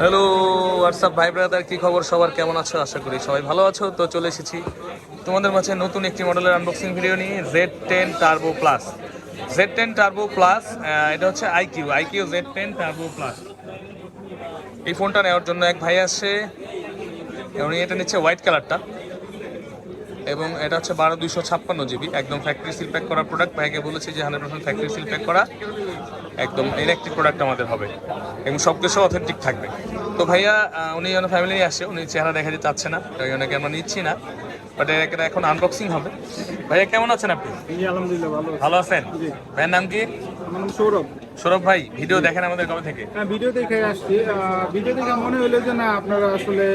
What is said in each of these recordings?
Hello WhatsApp ভাই brother কী খবর সবার? কেমন আছো? আশা করি সবাই ভালো আছো। তো চলে এসেছি তোমাদের মাঝে নতুন একটি মডেলের আনবক্সিং ভিডিও নিয়ে Z ten turbo plus Z ten turbo plus এটা হচ্ছে iQOO iQOO Z ten turbo plus এই ফোনটা নেওয়ার জন্য এক ভাই আসছে এবং এটা নিচ্ছে হোয়াইট কালারটা এবং এটা হচ্ছে বারো দুইশো ছাপ্পান্ন জিবি। একদম ফ্যাক্টরি সিল প্যাক করা প্রোডাক্ট ভাইকে বলেছি যে hundred percent factory seal pack করা একদম ইলেকট্রিক প্রোডাক্ট আমাদের হবে এবং সব কিছু অথেন্টিক থাকবে। তো ভাইয়া উনি যেন ফ্যামিলি নিয়ে আসে উনি চেহারা দেখাতে চাচ্ছে না তাই অনেকে আমরা নিচ্ছি না বাট এখন আনবক্সিং হবে। ভাইয়া কেমন আছেন আপনি? ভালো ভালো আছেন? ভাইয়ের নাম কি? আমার নাম সৌরভ। সৌরভ ভাই ভিডিও দেখেন আমাদের কবে থেকে? হ্যাঁ ভিডিও দেখে আসছি। ভিডিও দেখে মনে হলো যে না আপনারা আসলে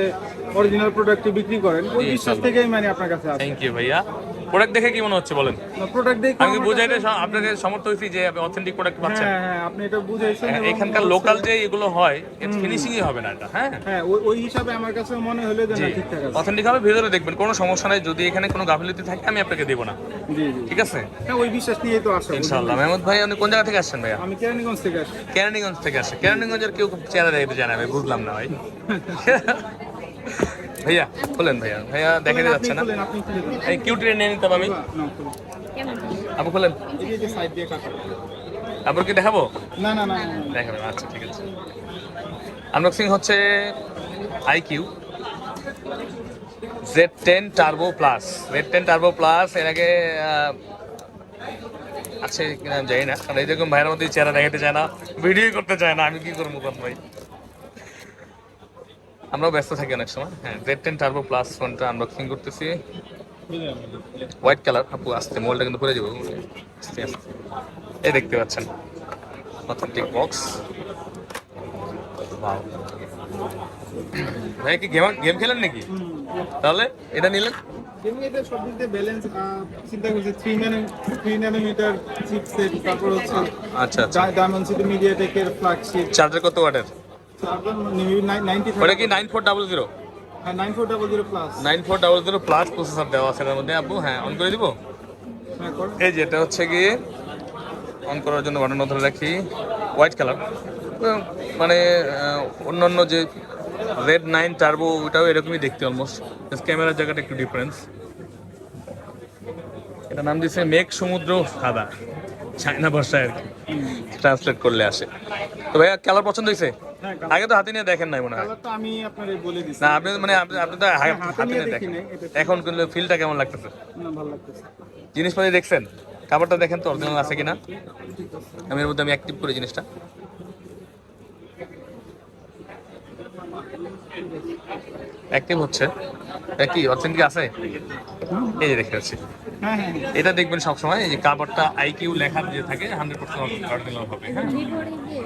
অরিজিনাল প্রোডাক্টটি বিক্রি করেন। ওই বিশ্বাস। থেকেই মানে আপনার কাছে থ্যাংক ইউ ভাইয়া। প্রোডাক্ট দেখে কি মনে হচ্ছে বলেন? প্রোডাক্ট দেখে আমি বুঝাইতে আপনাকে সমর্থ হয়েছি যে আপনি অথেন্টিক প্রোডাক্ট পাচ্ছেন। হ্যাঁ হ্যাঁ আপনি এটা বুঝাইছেন এখানকার লোকাল যে এগুলো হয় এর ফিনিশিংই হবে না এটা হ্যাঁ? হ্যাঁ ওই হিসাবে আমার কাছে মনে হলো যে না ঠিকঠাক আছে। অথেন্টিক হবে ভেতরে দেখবেন কোনো সমস্যা নাই যদি এখানে কোনো গাফিলতি থাকে আমি আপনাকে দেবো না। জি জি। ঠিক আছে? হ্যাঁ ওই বিশ্বাস নিয়ে তো আসে। ইনশাআল্লাহ। মেহমুদ ভাই আপনি কোন জায়গা থেকে আসছেন ভাইয়া? আমি কেরানীগঞ্জ থেকে আসছি। কেরানীগঞ্জ থেকে আসে কেরানীগঞ্জের কেউ চেহারা দেখতে জানা ভাই বুঝলাম না ভাই। ভাইয়া বলেন ভাইয়া। ভাইয়া দেখা যাচ্ছে না? খুলেন। এই কিউটি নিয়ে নিতাম আমি। খুলেন। আপু খোলেন? আপনার কি দেখাবো? না না না। দেখাবেন আচ্ছা ঠিক আছে। আনবক্সিং হচ্ছে iQOO Z ten turbo plus Z ten turbo plus এর আগে আছে কিনা জানি না। কারণ এইরকম ভাইয়ের মধ্যে চেহারা দেখাতে চায় না ভিডিও করতে চায় না। আমি কি করব ভাই? আমরাও ব্যস্ত থাকি অনেক সময়। হ্যাঁ জেড টেন টার্বো প্লাস ফোনটা আনবক্সিং করতেছি। হোয়াইট কালার আপু আসতে মোলটা কিন্তু পরে যাব আস্তে আস্তে এই দেখতে পাচ্ছেন অথেন্টিক বক্স ভাই কি গেম গেম খেলেন নাকি? তাহলে এটা নিলেন? এটা সব দিক দিয়ে ব্যালেন্স চিন্তা করছি three nano three nanometer chipset তারপর হচ্ছে আচ্ছা আচ্ছা। ডায়মন্ড সিটি মিডিয়াটেকের ফ্ল্যাগশিপ চার্জার কত ওয়াটের ওটা কি নাইন ফোর ডাবল জিরো হ্যাঁ nine four double zero plus nine four double zero plus processor দেওয়া আছে এর মধ্যে। আপু হ্যাঁ অন করে দিব? হ্যাঁ এই যে এটা হচ্ছে গিয়ে অন করার জন্য বাটন ধরে রাখি। হোয়াইট কালার মানে অন্যান্য যে রেড নাইন টার্বো ওটাও এরকমই দেখতে অলমোস্ট ক্যামেরার জায়গাটা একটু ডিফারেন্স এটা নাম দিয়েছে মেঘ সমুদ্র সাদা। চায়না ভাষায় আর কি। ট্রান্সলেট করলে আসে। তো ভাইয়া কালার পছন্দ হয়েছে? হ্যাঁ আগে তো হাতে নিয়ে দেখেন নাই মনে হয়। আমি আপনার বলে দিচ্ছি না আপনি মানে আপনি তো হাতে হাতে নিয়ে দেখেন। এখন কিন্তু ফিলটা কেমন লাগতেছে? না ভালো লাগতেছে। জিনিসপাতি দেখছেন? কাপড়টা দেখেন তো অরিজিনাল আছে কিনা? আমি এর মধ্যে আমি অ্যাক্টিভ করি জিনিসটা। অ্যাক্টিভ হচ্ছে। কি অথেন্টিক আছে? এই যে হ্যাঁ হ্যাঁ হ্যাঁ। এটা দেখবেন সবসময়, এই যে কাপড়টা আইকিউ লেখা যে থাকে হান্ড্রেড পার্সেন্ট অরিজিনাল হবে হ্যাঁ।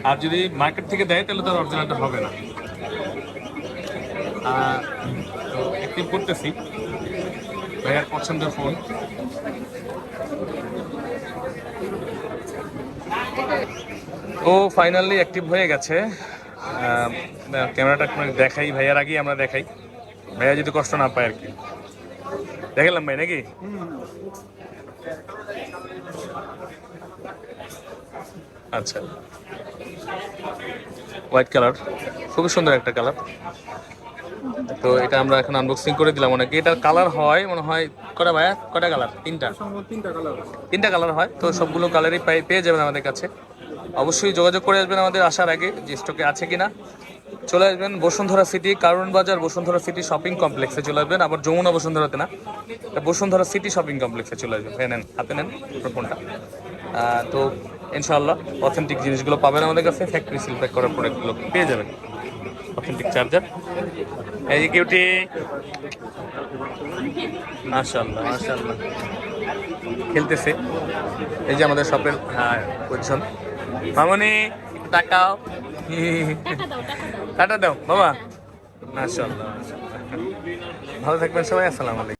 আর যদি মার্কেট থেকে দেয়, তাহলে তো অরিজিনালটা হবে না। অ্যাক্টিভ করতেছি। ভাইয়ার পছন্দের ফোন ও ফাইনালি অ্যাক্টিভ হয়ে গেছে। ক্যামেরাটা দেখাই, ভাইয়ার আগেই আমরা দেখাই। ভাইয়া যদি কষ্ট না পায় আর কি। দেখালাম ভাই নাকি আচ্ছা। হোয়াইট কালার খুবই সুন্দর একটা কালার তো এটা আমরা এখন আনবক্সিং করে দিলাম অনেকে এটার কালার হয় মনে হয় কটা ভাইয়া? কটা কালার তিনটা? তিনটা কালার তিনটা কালার হয়। তো সবগুলো কালারই পেয়ে যাবেন আমাদের কাছে। অবশ্যই যোগাযোগ করে আসবেন আমাদের আসার আগে যে স্টকে আছে কিনা। চলে আসবেন বসুন্ধরা সিটি কারণ বাজার, বসুন্ধরা সিটি শপিং কমপ্লেক্সে চলে আসবেন। আবার যমুনা বসুন্ধরাতে না বসুন্ধরা সিটি শপিং কমপ্লেক্সে চলে আসবেন। হ্যাঁ নেন, হাতে নেন ফোনটা। তো ইনশাআল্লাহ অথেন্টিক জিনিসগুলো পাবেন আমাদের কাছে ফ্যাক্টরি সিল প্যাক করার প্রোডাক্টগুলো পেয়ে যাবেন। অথেন্টিক চার্জার এই যে কিউটি। মাশাআল্লাহ মাশাআল্লাহ। খেলতেছে। এই যে আমাদের শপের পজিশন মামনি একটু তাকাও টাটা দাও। বাবা। মাশাআল্লাহ। ভালো থাকবেন সবাই আসসালামু আলাইকুম।